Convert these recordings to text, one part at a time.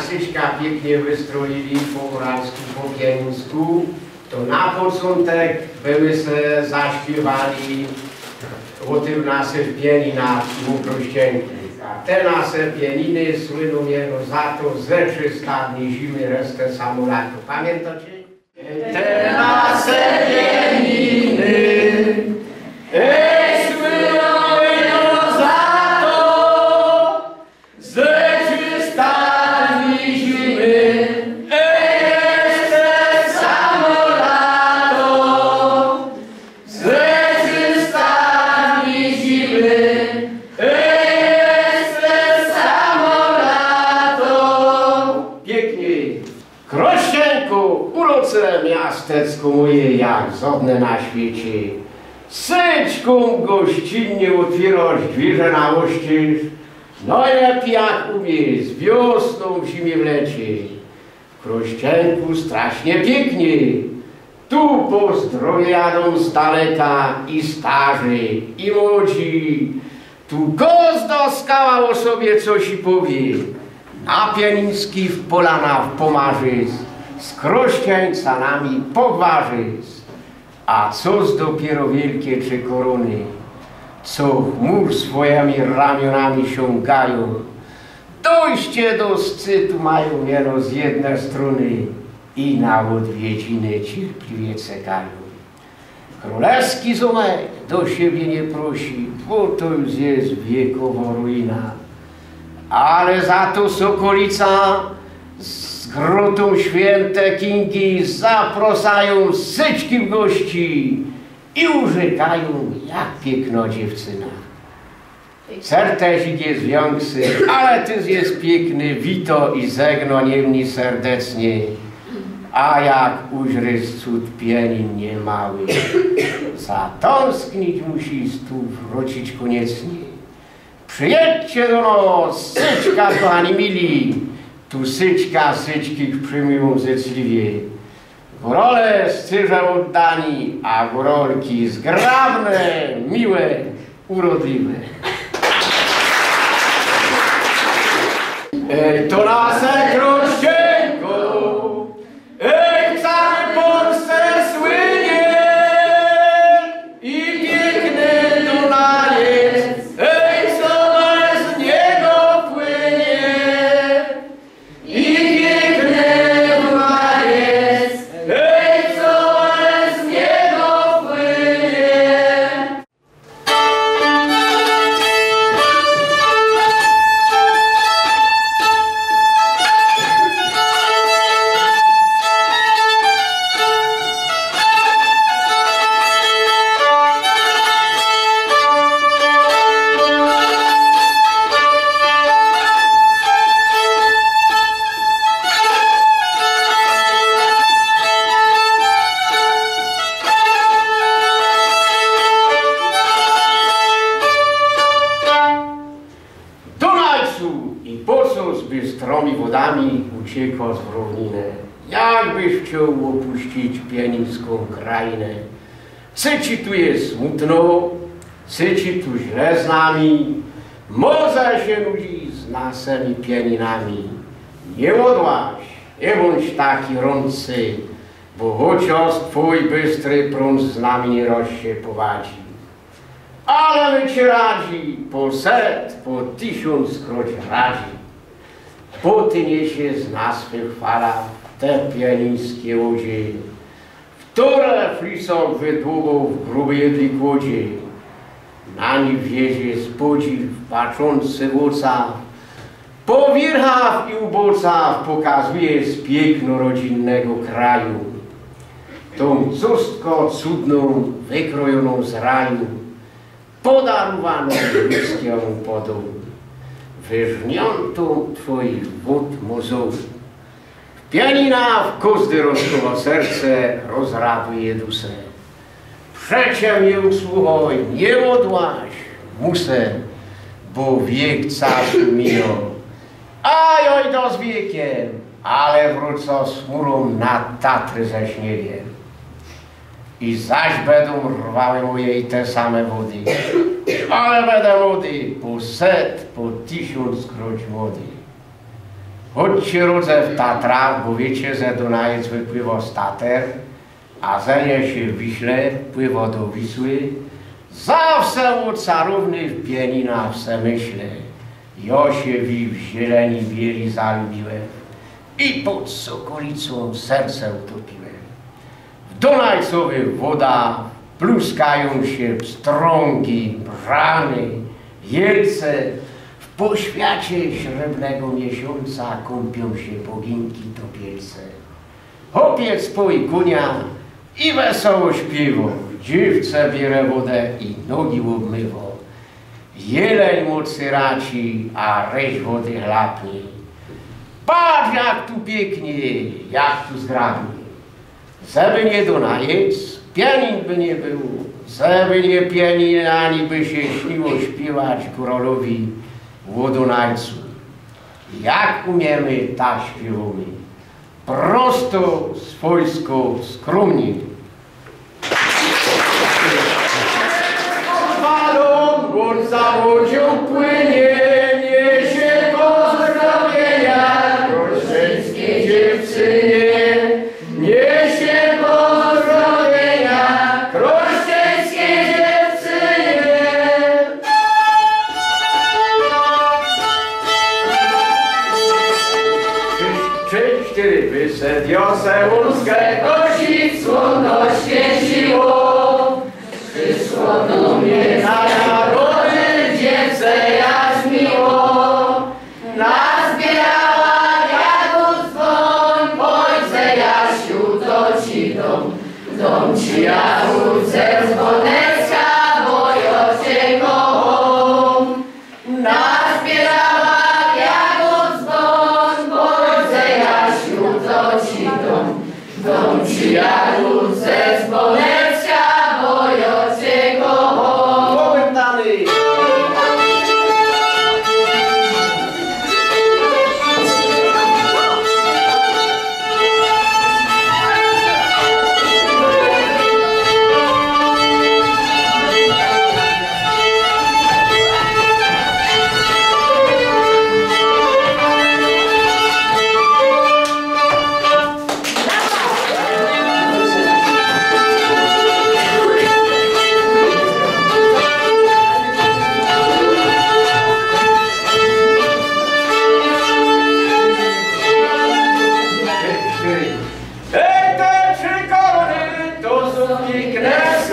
Syćka pięknie wystroili po uralsku, po pienińsku, to na początek były se zaśpiewali o tym nasze pienina mu prościenki. A te nasze pieniny słyną jego za to ze trzystatnej zimy resztę samolatu. Pamiętacie? Te nasze moje, jak zodne na świecie. Syćką gościnnie otwierasz drzwi na oścież, no lepiej jak umie, z wiosną w zimie wlecie. W Krościenku strasznie pięknie, tu pozdrowiadą z daleka i starzy, i młodzi. Tu gozdo skała o sobie coś i powie. Na Pieniński w Polana w Pomarzyc, z Krościańcanami pogwarzyc. A coż dopiero wielkie czy korony, co chmur swoimi ramionami siągają, dojście do szczytu mają jeno z jednej strony i na odwiedziny cierpliwie czekają. Królewski zomek do siebie nie prosi, bo to już jest wiekowa ruina. Ale za to Sokolica z święte kingi zaprosają syćki w gości i urzekają jak piękno dziewczyna. Sertezik jest większy, ale tyz jest piękny, wito i zegno niemni serdecznie. A jak uźryz cud pienin niemały, zatąsknić musi tu wrócić koniecznie. Przyjedźcie do nas, syćka, kochani mili, tu syćka, syćkich przyjmują życzliwie. Górole szczerze oddani, a górolki zgrabne, miłe, urodliwe. Ej, to nasze krościenko, Syci tu jest smutno, syci tu źle z nami, może się nudzi z nasemi pieninami. Nie odłaź, nie bądź taki rący, bo chociaż twój bystry prąd nami nie rośnie powadzi. Ale my ci po set, po tysiąc kroć radzi. Bo ty niesie z nas chwala te pianińskie łodzie, które flisą wydługą w grubej. Na nich wiezie z podziw patrzący w oca, Po wirchach i ubocach pokazuje z piękno rodzinnego kraju. Tą custko cudną, wykrojoną z raju, podarowaną ludzką podą, wyżniątą twoich wód mozołów. Pianina w kozdy rozkoło serce, rozraduje dusę. Przecie mnie usłuchaj, nie odłaś, musę, bo wiek czasu minął. A joj do z wiekiem, ale wrócę z chmurą na Tatry ze śniegiem. I zaś będą rwały moje te same wody. Ale będę młody, po set, po tysiąc kroć młody. Choć się w Tatrach, bo wiecie, że Dunajec wypływa z Tater, a zenie się w Wiśle, pływa do Wisły, zawsze u carówny w Pieninach se myślę. Ja się w zieleni bieli zalubiłem i pod sokolicą serce utopiłem. W Dunajcowych wodach pluskają się pstrągi, brany, jelce, w poświacie srebrnego miesiąca kąpią się boginki topielce. Hopiec poi kunia i wesoło śpiewo, dziewce bierze wodę i nogi obmywo. Jeleń mocy raci, a reś wody chlapnie. Patrz jak tu pięknie, jak tu zgrabnie. Żeby nie Dunajec, pianin by nie był, żeby nie pianinani by się śniło śpiewać królowi Łodunajcu. Jak umiemy, tak śpiewamy. Prosto, swojsko, skromnie. Falą gór Wyszedł Jose Ulskiego są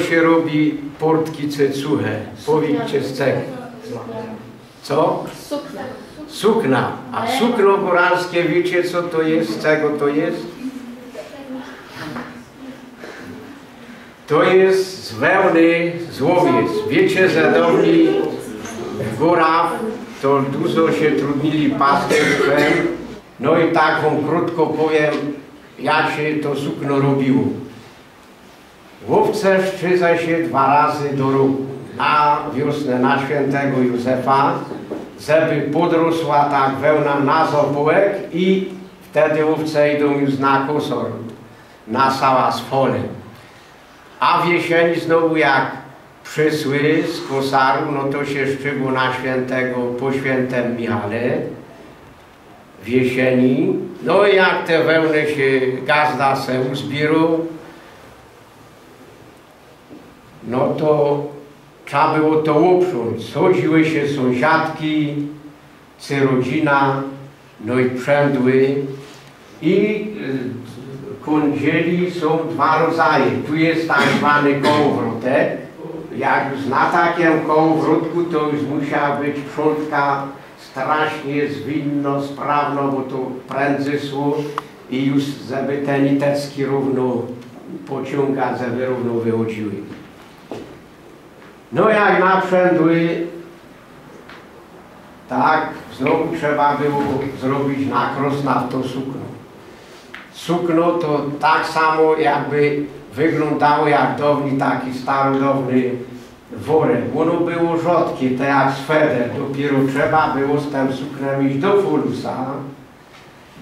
Czego się robi portki cecuche? Powiedzcie z czego. Co? Sukna. Sukna. A sukno góralskie, wiecie co to jest? Z czego to jest? To jest z wełny z łowiec. Wiecie, że dawniej w górach to dużo się trudnili pasterstwem. No i tak wam krótko powiem, jak się to sukno robiło. Łowce szczyza się dwa razy do roku. Na wiosnę, na świętego Józefa, żeby podrosła tak wełna na zobułek i wtedy łowce idą już na kosor, na sała z. A w jesieni znowu jak przysły z kosaru, no to się szczegół na świętego, po świętym Michale w jesieni. No i jak te wełny się gazda se uzbierą, no to trzeba było to uprząć. Schodziły się sąsiadki, czy rodzina, no i przędły. I y, kądzieli są dwa rodzaje. Tu jest tak zwany kołowrotek. Jak już na takim kołowrotku, to już musiała być przątka strasznie zwinno, sprawno, bo to prędzej szło i już żeby te niteczki równo pociągać, żeby równo wychodziły. No jak naprzędły, tak, znowu trzeba było zrobić nakros na to sukno. Sukno to tak samo jakby wyglądało jak dawny taki starodawny worek. Ono było rzodkie, tak jak sweder. Dopiero trzeba było z tym suknem iść do folusa.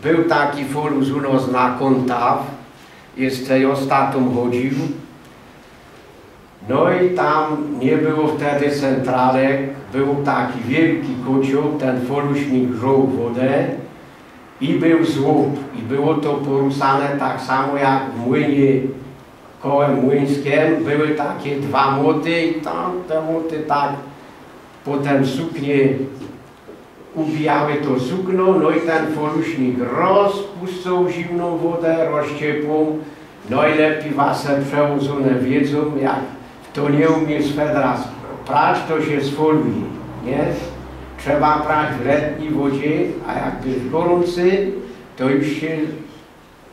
Był taki folus u nas na kontaw. Jeszcze ostatnio chodził. No i tam nie było wtedy centralek, był taki wielki kocioł, ten foluśnik grzął wodę i był złup. I było to porusane tak samo jak w młynie kołem młyńskim były takie dwa młoty i tam te młoty tak potem suknie ubijały to sukno, no i ten foluśnik rozpuszczał zimną wodę, rozciepłą, no i lepiej wasze przełożone wiedzą, jak to nie umie swedra prać, to się sfoluje, nie? Trzeba prać w letniej wodzie, a jak jest gorący, to już się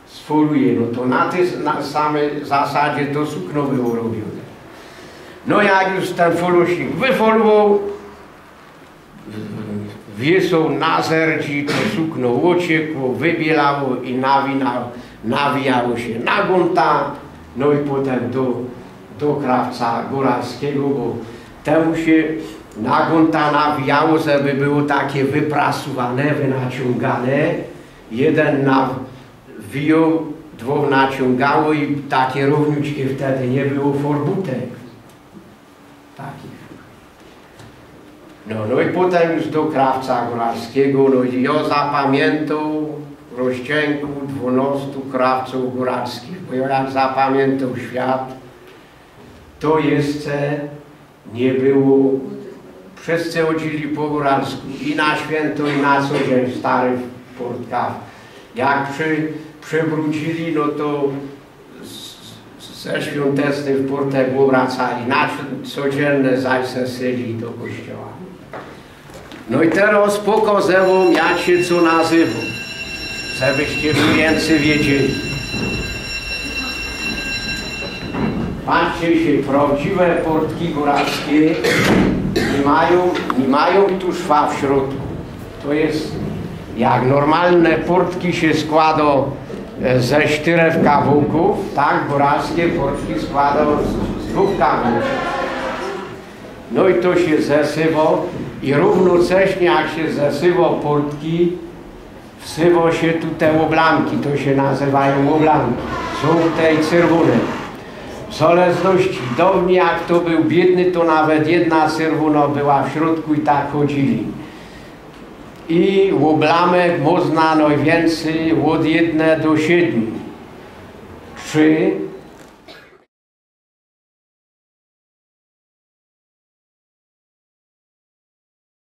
sfoluje. No to na tej na samej zasadzie to sukno było robione. No jak już ten foluśnik wyfolował, wiesał na zerdzi, to sukno uciekło, wybielało i nawijało się na gunta, no i potem do, do krawca góralskiego, bo temu się na gunta nawijało, żeby było takie wyprasowane, wynaciągane. Jeden nawijał, dwóch naciągało i takie równiutkie wtedy nie było forbutek. Takich. No, no i potem już do krawca góralskiego, no i ja zapamiętał w rozcięgu 12 krawców góralskich, bo ja jak zapamiętał świat, to jeszcze nie było, wszyscy chodzili po góralsku i na święto i na co dzień stary w portkach. Jak przy, przywrócili, no to ze świątecznych portek wracali, na codzienne zaś syli do kościoła. No i teraz pokazywam, jak się co nazywam, żebyście więcej wiedzieli. Patrzcie się, prawdziwe portki góralskie nie mają, nie mają tu szwa w środku. To jest, jak normalne portki się składa e, ze czterech kawałków, tak, góralskie portki składa z, dwóch kawałków. No i to się zesywa i równocześnie jak się zesywa portki, wsywa się tu te oblamki, to się nazywają oblamki, żółte i czerwone. Zależności do mnie, jak to był biedny, to nawet jedna czerwona była w środku i tak chodzili. I oblamek można najwięcej od jedne do siedmiu. Trzy